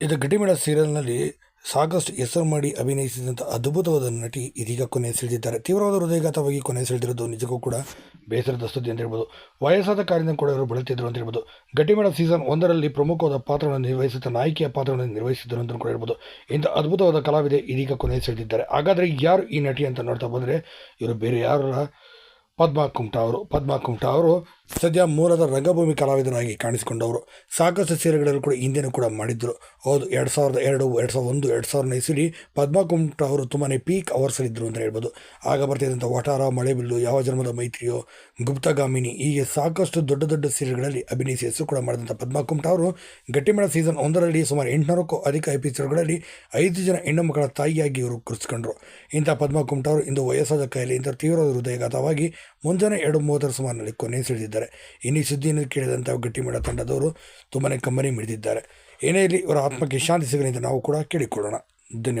ಇದು ಗಟ್ಟಿಮೇಳ ಸೀರಿಯಲ್ನಲ್ಲಿ ಸಾಕಷ್ಟು ಹೆಸರು ಮಾಡಿ ಅಭಿನಯಿಸಿದಂಥ ಅದ್ಭುತವಾದ ನಟಿ ಇದೀಗ ಕೊನೆ ಸೆಳೆದಿದ್ದಾರೆ. ತೀವ್ರವಾದ ಹೃದಯಘಾತವಾಗಿ ಕೊನೆ ಸೆಳೆದಿರೋದು ನಿಜಕ್ಕೂ ಕೂಡ ಬೇಸರದ ಸುದ್ದಿ ಅಂತ ಹೇಳ್ಬೋದು ವಯಸ್ಸಾದ ಕಾರಿನ ಕೂಡ ಇವರು ಬೆಳೆತಿದ್ರು ಅಂತ ಹೇಳ್ಬೋದು ಗಟ್ಟಿಮೇಳ ಸೀಸನ್ ಒಂದರಲ್ಲಿ ಪ್ರಮುಖವಾದ ಪಾತ್ರವನ್ನು ನಿರ್ವಹಿಸಿದ ನಾಯಕಿಯ ಪಾತ್ರವನ್ನು ನಿರ್ವಹಿಸಿದ್ರು ಅಂತ ಕೂಡ ಹೇಳ್ಬೋದು ಇಂಥ ಅದ್ಭುತವಾದ ಕಲಾವಿದೆ ಇದೀಗ ಕೊನೆ ಸೆಳೆದಿದ್ದಾರೆ. ಹಾಗಾದರೆ ಯಾರು ಈ ನಟಿ ಅಂತ ನೋಡ್ತಾ ಬಂದರೆ ಇವರು ಬೇರೆ ಯಾರ ಪದ್ಮಾ ಅವರು. ಪದ್ಮಾ ಅವರು ಸದ್ಯ ಮೂಲದ ರಂಗಭೂಮಿ ಕಲಾವಿದರಾಗಿ ಕಾಣಿಸಿಕೊಂಡವರು. ಸಾಕಷ್ಟು ಸೀರೆಗಳಲ್ಲಿ ಕೂಡ ಹಿಂದೆನೂ ಕೂಡ ಮಾಡಿದ್ದರು ಹೌದು, ಎರಡು ಸಾವಿರದ ಎರಡು ಎರಡು ಸಾವಿರದ ಒಂದು, ಎರಡು ಸಾವಿರದ ಇಸಲಿ ಪದ್ಮಾ ಅವರು ತುಂಬಾ ಪೀಕ್ ಅವರ್ಸಲ್ಲಿದ್ದರು ಅಂತ ಹೇಳ್ಬೋದು. ಆಗ ಬರ್ತಿದ್ದಂಥ ವಟಾರ, ಮಳೆಬಿಲ್ಲು, ಯಾವ ಜನ್ಮದ ಮೈತ್ರಿಯೋ, ಗುಪ್ತಗಾಮಿನಿ ಹೀಗೆ ಸಾಕಷ್ಟು ದೊಡ್ಡ ದೊಡ್ಡ ಸೀರೆಗಳಲ್ಲಿ ಅಭಿನಯಿಸಿ ಹೆಸರು ಕೂಡ ಮಾಡಿದಂಥ ಪದ್ಮಾ ಅವರು ಗಟ್ಟಿಮೇಳ ಸೀಸನ್ ಒಂದರಲ್ಲಿ ಸುಮಾರು ಎಂಟುನೂರಕ್ಕೂ ಅಧಿಕ ಎಪಿಸೋಡ್ಗಳಲ್ಲಿ ಐದು ಜನ ಹೆಣ್ಣು ಮಕ್ಕಳ ತಾಯಿಯಾಗಿ ಇವರು ಕುರಿಸ್ಕೊಂಡ್ರು ಇಂಥ ಪದ್ಮಾ ಅವರು ಇಂದು ವಯಸ್ಸಾದ ಕಾಯಿಲೆಯಿಂದ ತೀವ್ರ ಹೃದಯಘಾತವಾಗಿ ಮುಂಜಾನೆ ಎರಡು ಮೂವತ್ತರ ಸುಮಾರಿನಲ್ಲಿ ಕೊನೆ ಸಿಡಿದಿದ್ದಾರೆ ಇನ್ನು ಸುದ್ದಿಯನ್ನು ಕೇಳಿದಂಥ ಗಟ್ಟಿಮಡ ತಂಡದವರು ತುಂಬಾ ಕಂಬನಿ ಮಿಡಿದಿದ್ದಾರೆ. ಏನೇ ಇರಲಿ, ಇವರ ಆತ್ಮಕ್ಕೆ ಶಾಂತಿ ಸಿಗಲಿ ಅಂತ ನಾವು ಕೂಡ ಕೇಳಿಕೊಳ್ಳೋಣ. ಧನ್ಯವಾದ.